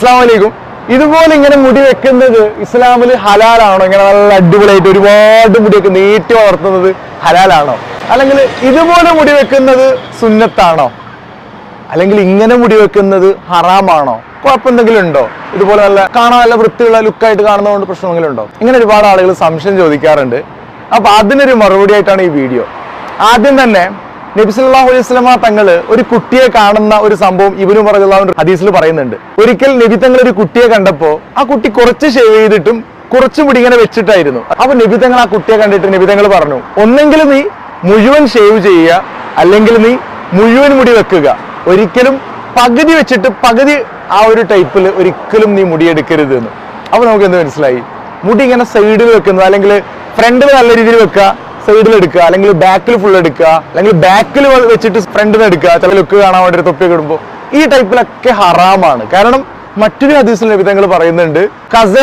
അസ്സാം വലൈക്കും ഇതുപോലെ ഇങ്ങനെ മുടി വെക്കുന്നത് ഇസ്ലാമിൽ ഹലാലാണോ? ഇങ്ങനെ നല്ല അടിപൊളിയായിട്ട് ഒരുപാട് മുടിയൊക്കെ നീട്ടി വളർത്തുന്നത് ഹലാലാണോ? അല്ലെങ്കിൽ ഇതുപോലെ മുടി വെക്കുന്നത് സുന്നത്താണോ? അല്ലെങ്കിൽ ഇങ്ങനെ മുടി വെക്കുന്നത് ഹറാമാണോ? കുഴപ്പമെന്തെങ്കിലും ഉണ്ടോ? ഇതുപോലെ നല്ല കാണാൻ നല്ല വൃത്തിയുള്ള ലുക്കായിട്ട് കാണുന്നതുകൊണ്ട് പ്രശ്നമെങ്കിലും ഉണ്ടോ ഇങ്ങനെ ഒരുപാട് ആളുകൾ സംശയം ചോദിക്കാറുണ്ട്. അപ്പൊ അതിനൊരു മറുപടി ആയിട്ടാണ് ഈ വീഡിയോ. ആദ്യം തന്നെ നബി സല്ലല്ലാഹു അലൈഹി വസല്ലമ തങ്ങൾ ഒരു കുട്ടിയെ കാണുന്ന ഒരു സംഭവം ഇവനും പറഞ്ഞ ഹദീസിൽ പറയുന്നുണ്ട്. ഒരിക്കൽ നബി തങ്ങൾ ഒരു കുട്ടിയെ കണ്ടപ്പോ ആ കുട്ടി കുറച്ച് ഷേവ് ചെയ്തിട്ടും കുറച്ചും കൂടി ഇങ്ങനെ വെച്ചിട്ടായിരുന്നു. അപ്പൊ നബി തങ്ങൾ ആ കുട്ടിയെ കണ്ടിട്ട് നബി തങ്ങൾ പറഞ്ഞു ഒന്നെങ്കിൽ നീ മുഴുവൻ ഷേവ് ചെയ്യുക അല്ലെങ്കിൽ നീ മുഴുവൻ മുടി വെക്കുക. ഒരിക്കലും പകുതി വെച്ചിട്ട് പകുതി ആ ഒരു ടൈപ്പിൽ ഒരിക്കലും നീ മുടിയെടുക്കരുത് എന്ന്. അപ്പൊ നമുക്ക് എന്ത് മനസ്സിലായി? മുടി ഇങ്ങനെ സൈഡിൽ വെക്കുന്നത് അല്ലെങ്കിൽ ഫ്രണ്ടിൽ നല്ല രീതിയിൽ വെക്കുക. സൈഡിൽ എടുക്കുക അല്ലെങ്കിൽ ബാക്കിൽ ഫുൾ എടുക്കുക അല്ലെങ്കിൽ ബാക്കിൽ വെച്ചിട്ട് ഫ്രണ്ടിൽ നിന്ന് എടുക്കുക ചില ലുക്ക് കാണാൻ വേണ്ടി തൊപ്പി ഇടുമ്പോൾ ഈ ടൈപ്പിലൊക്കെ ഹറാമാണ്. കാരണം മറ്റൊരു ഹദീസിൽ ലഭിതങ്ങൾ പറയുന്നുണ്ട് കസ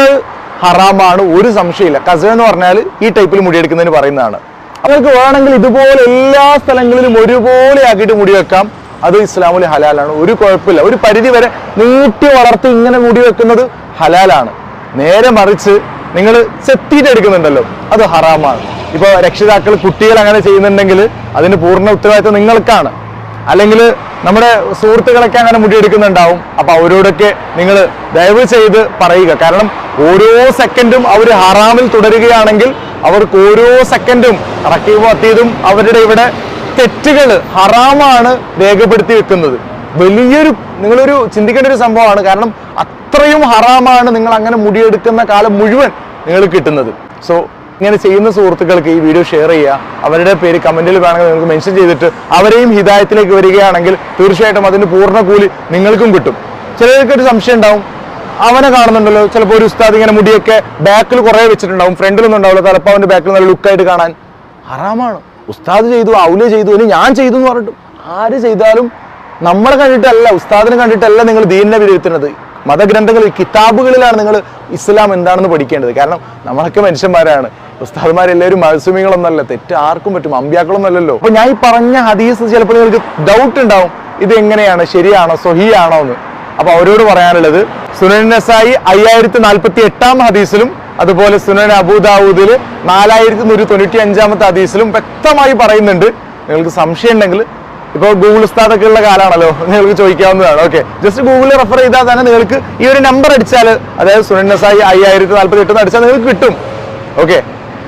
ഹറാമാണ് ഒരു സംശയമില്ല. കസ എന്ന് പറഞ്ഞാൽ ഈ ടൈപ്പിൽ മുടിയെടുക്കുന്നതിന് പറയുന്നതാണ്. അവർക്ക് വേണമെങ്കിൽ ഇതുപോലെ എല്ലാ സ്ഥലങ്ങളിലും ഒരുപോലെ ആക്കിയിട്ട് മുടി വെക്കാം. അത് ഇസ്ലാമിൽ ഹലാലാണ്. ഒരു കുഴപ്പമില്ല. ഒരു പരിധി വരെ നീട്ടി വളർത്തി ഇങ്ങനെ മുടി വെക്കുന്നത് ഹലാലാണ്. നേരെ മറിച്ച് നിങ്ങൾ സെത്തിയിട്ട് എടുക്കുന്നുണ്ടല്ലോ. അത് ഹറാമാണ്. ഇപ്പോൾ രക്ഷിതാക്കൾ കുട്ടികൾ അങ്ങനെ ചെയ്യുന്നുണ്ടെങ്കിൽ അതിന് പൂർണ ഉത്തരവാദിത്വം നിങ്ങൾക്കാണ്. അല്ലെങ്കിൽ നമ്മുടെ സുഹൃത്തുക്കളൊക്കെ അങ്ങനെ മുടിയെടുക്കുന്നുണ്ടാവും. അപ്പൊ അവരോടൊക്കെ നിങ്ങൾ ദയവ് ചെയ്ത് പറയുക. കാരണം ഓരോ സെക്കൻഡും അവർ ഹറാമിൽ തുടരുകയാണെങ്കിൽ അവർക്ക് ഓരോ സെക്കൻഡും റക്കീബും അത്തീതും അവരുടെ ഇവിടെ തെറ്റുകൾ ഹറാമാണ് രേഖപ്പെടുത്തി വെക്കുന്നത്. വലിയൊരു നിങ്ങളൊരു ചിന്തിക്കേണ്ട ഒരു സംഭവമാണ്. കാരണം അത്രയും ഹറാമാണ് നിങ്ങൾ അങ്ങനെ മുടിയെടുക്കുന്ന കാലം മുഴുവൻ നിങ്ങൾ കിട്ടുന്നത്. സോ ഇങ്ങനെ ചെയ്യുന്ന സുഹൃത്തുക്കൾക്ക് ഈ വീഡിയോ ഷെയർ ചെയ്യുക. അവരുടെ പേര് കമന്റിൽ വേണമെങ്കിൽ നിങ്ങൾക്ക് മെൻഷൻ ചെയ്തിട്ട് അവരെയും ഹിതായത്തിലേക്ക് വരികയാണെങ്കിൽ തീർച്ചയായിട്ടും അതിന് പൂർണ കൂലി നിങ്ങൾക്കും കിട്ടും. ചിലർക്ക് ഒരു സംശയം ഉണ്ടാവും. അവനെ കാണുന്നുണ്ടല്ലോ. ചിലപ്പോൾ ഒരു ഉസ്താദ് ഇങ്ങനെ മുടിയൊക്കെ ബാക്കിൽ കുറേ വെച്ചിട്ടുണ്ടാവും. ഫ്രണ്ടിലൊന്നും ഉണ്ടാവില്ല. ചിലപ്പോൾ അവന്റെ ബാക്കിൽ നല്ല ലുക്കായിട്ട് കാണാൻ. ഹറാമാണ്. ഉസ്താദ് ചെയ്തു ഔല ചെയ്തു ഇനി ഞാൻ ചെയ്തു എന്ന് പറഞ്ഞിട്ട്. ആര് ചെയ്താലും നമ്മളെ കണ്ടിട്ടല്ല ഉസ്താദിനെ കണ്ടിട്ടല്ല നിങ്ങൾ ദീനിനെ വിലയിരുത്തുന്നത്. മതഗ്രന്ഥങ്ങളിൽ കിതാബുകളിലാണ് നിങ്ങൾ ഇസ്ലാം എന്താണെന്ന് പഠിക്കേണ്ടത്. കാരണം നമ്മളൊക്കെ മനുഷ്യന്മാരാണ്. ഉസ്താദ്മാരെല്ലാവരും മത്സ്യമികളൊന്നല്ല തെറ്റ് ആർക്കും പറ്റും അമ്പ്യാക്കളൊന്നും അല്ലല്ലോ അപ്പൊ ഞാൻ ഈ പറഞ്ഞ ഹദീസ് ചിലപ്പോൾ നിങ്ങൾക്ക് ഡൗട്ട് ഉണ്ടാവും. ഇത് എങ്ങനെയാണ് ശരിയാണോ സൊഹിയാണോ എന്ന്. അപ്പൊ അവരോട് പറയാനുള്ളത് സുനൻ നസായി അയ്യായിരത്തി നാൽപ്പത്തി എട്ടാം ഹദീസിലും അതുപോലെ സുനൻ അബൂദാവൂദിൽ നാലായിരത്തി നൂറ്റി തൊണ്ണൂറ്റി അഞ്ചാമത്തെ ഹദീസിലും വ്യക്തമായി പറയുന്നുണ്ട്. നിങ്ങൾക്ക് സംശയം ഉണ്ടെങ്കിൽ ഇപ്പോൾ ഗൂഗിൾ ഉസ്താദൊക്കെ ഉള്ള കാലമാണല്ലോ നിങ്ങൾക്ക് ചോദിക്കാവുന്നതാണ്. ഓക്കെ ജസ്റ്റ് ഗൂഗിളിൽ റെഫർ ചെയ്താൽ തന്നെ നിങ്ങൾക്ക് ഈ ഒരു നമ്പർ അടിച്ചാൽ അതായത് സുനൻ നസായി അയ്യായിരത്തി നാൽപ്പത്തി എട്ട് അടിച്ചാൽ നിങ്ങൾക്ക് കിട്ടും. ഓക്കെ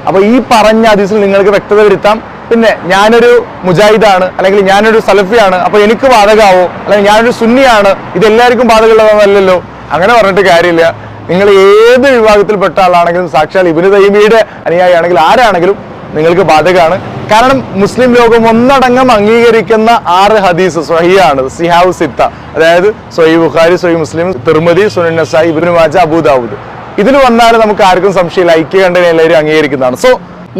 അപ്പോൾ ഈ പറഞ്ഞ അതിസിൽ നിങ്ങൾക്ക് വ്യക്തത വരുത്താം. പിന്നെ ഞാനൊരു മുജാഹിദാണ് അല്ലെങ്കിൽ ഞാനൊരു സലഫിയാണ് അപ്പോൾ എനിക്ക് ബാധകാവോ അല്ലെങ്കിൽ ഞാനൊരു സുന്നിയാണ് ഇത് എല്ലാവർക്കും ബാധകമുള്ളതല്ലല്ലോ. അങ്ങനെ പറഞ്ഞിട്ട് കാര്യമില്ല. നിങ്ങൾ ഏത് വിഭാഗത്തിൽപ്പെട്ട ആളാണെങ്കിലും സാക്ഷാൽ ഇബിന് തൈമിയുടെ അനുയായി ആണെങ്കിൽ ആരാണെങ്കിലും നിങ്ങൾക്ക് ബാധകമാണ് കാരണം മുസ്ലിം ലോകം ഒന്നടങ്കം അംഗീകരിക്കുന്ന ആറ് ഹദീസ് സ്വഹിയാണ് സിഹാവ് സിത്ത. അതായത് സൊയ് ബുഖാരി സൊയ് മുസ്ലിം തിർമതി സുനൻ നസായി ഇബിനു മാജ അബൂദാവൂദ് ഇതിൽ വന്നാൽ നമുക്ക് ആർക്കും സംശയമില്ല ഐക്യ കണ്ടനെ എല്ലാവരും അംഗീകരിക്കുന്നതാണ്. സോ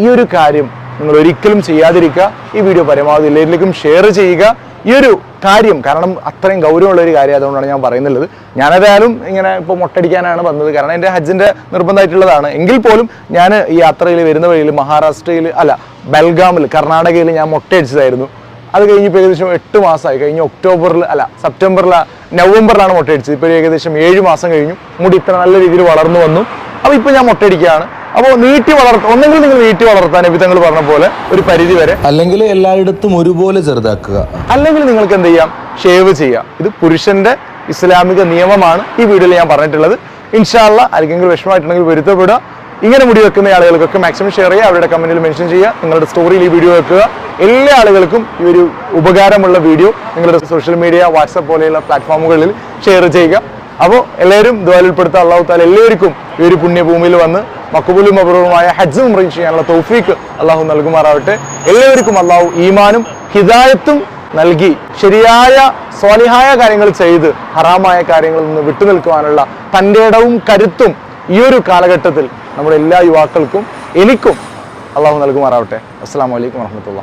ഈ ഒരു കാര്യം നിങ്ങൾ ഒരിക്കലും ചെയ്യാതിരിക്കുക. ഈ വീഡിയോ പരമാവധി എല്ലാവരിലേക്കും ഷെയർ ചെയ്യുക. ഈ ഒരു കാര്യം കാരണം അത്രയും ഗൗരവമുള്ള ഒരു കാര്യം അതുകൊണ്ടാണ് ഞാൻ പറയുന്നുള്ളത് ഞാനേതായാലും ഇങ്ങനെ ഇപ്പോൾ മുട്ടടിക്കാനാണ് വന്നത്. കാരണം എന്റെ ഹജ്ജിന്റെ നിർബന്ധമായിട്ടുള്ളതാണ്. എങ്കിൽ പോലും ഞാൻ ഈ യാത്രയിൽ വരുന്ന വഴിയിൽ മഹാരാഷ്ട്രയിൽ അല്ല ബൽഗാമിൽ കർണാടകയിൽ ഞാൻ മൊട്ടയടിച്ചതായിരുന്നു അത് കഴിഞ്ഞ് ഇപ്പോൾ ഏകദേശം എട്ട് മാസമായി. കഴിഞ്ഞ ഒക്ടോബറിൽ അല്ല സെപ്റ്റംബറിൽ നവംബറിലാണ് മുട്ടയടിച്ചത് ഇപ്പോൾ ഏകദേശം ഏഴ് മാസം കഴിഞ്ഞു. മുടി ഇത്ര നല്ല രീതിയിൽ വളർന്നു വന്നു. അപ്പോൾ ഇപ്പോൾ ഞാൻ മുട്ടയടിക്കുകയാണ് അപ്പോൾ നീട്ടി വളർത്ത ഒന്നെങ്കിൽ നിങ്ങൾ നീട്ടി വളർത്താൻ വിധങ്ങൾ പറഞ്ഞ പോലെ ഒരു പരിധി വരെ. അല്ലെങ്കിൽ എല്ലായിടത്തും ഒരുപോലെ ചെറുതാക്കുക. അല്ലെങ്കിൽ നിങ്ങൾക്ക് എന്ത് ചെയ്യാം? ഷേവ് ചെയ്യാം. ഇത് പുരുഷന്റെ ഇസ്ലാമിക നിയമമാണ് ഈ വീഡിയോയിൽ ഞാൻ പറഞ്ഞിട്ടുള്ളത്. ഇൻഷാല്ല ആർക്കെങ്കിലും വിഷമമായിട്ടുണ്ടെങ്കിൽ വരുത്തപ്പെടുക ഇങ്ങനെ മുടി വെക്കുന്ന ആളുകൾക്കൊക്കെ മാക്സിമം ഷെയർ ചെയ്യുക അവരുടെ കമന്റിൽ മെൻഷൻ ചെയ്യുക നിങ്ങളുടെ സ്റ്റോറിയിൽ ഈ വീഡിയോ വെക്കുക. എല്ലാ ആളുകൾക്കും ഈ ഒരു ഉപകാരമുള്ള വീഡിയോ നിങ്ങളുടെ സോഷ്യൽ മീഡിയ വാട്സപ്പ് പോലെയുള്ള പ്ലാറ്റ്ഫോമുകളിൽ ഷെയർ ചെയ്യുക. അപ്പോൾ എല്ലാവരും ദ്വാലിൽപ്പെടുത്ത അള്ളാഹു താല എല്ലാവർക്കും ഈ ഒരു പുണ്യഭൂമിയിൽ വന്ന് മക്കുബുലും അപൂർവമായ ഹജ്ജും ഉംറയും ചെയ്യാനുള്ള തൗഫീക്ക് അള്ളാഹു നൽകുമാറാവട്ടെ. എല്ലാവർക്കും അള്ളാഹു ഈമാനും ഹിദായത്തും നൽകി. ശരിയായ സ്വാലിഹായ കാര്യങ്ങൾ ചെയ്ത് ഹറാമായ കാര്യങ്ങളിൽ നിന്ന് വിട്ടുനിൽക്കുവാനുള്ള തന്റെ ഇടവും കരുത്തും ഈ ഒരു കാലഘട്ടത്തിൽ നമ്മുടെ എല്ലാ യുവാക്കൾക്കും എനിക്കും അള്ളാഹു നൽകുമാറാവട്ടെ. അസ്സാം വലൈക്കും വാഹമത്തുള്ള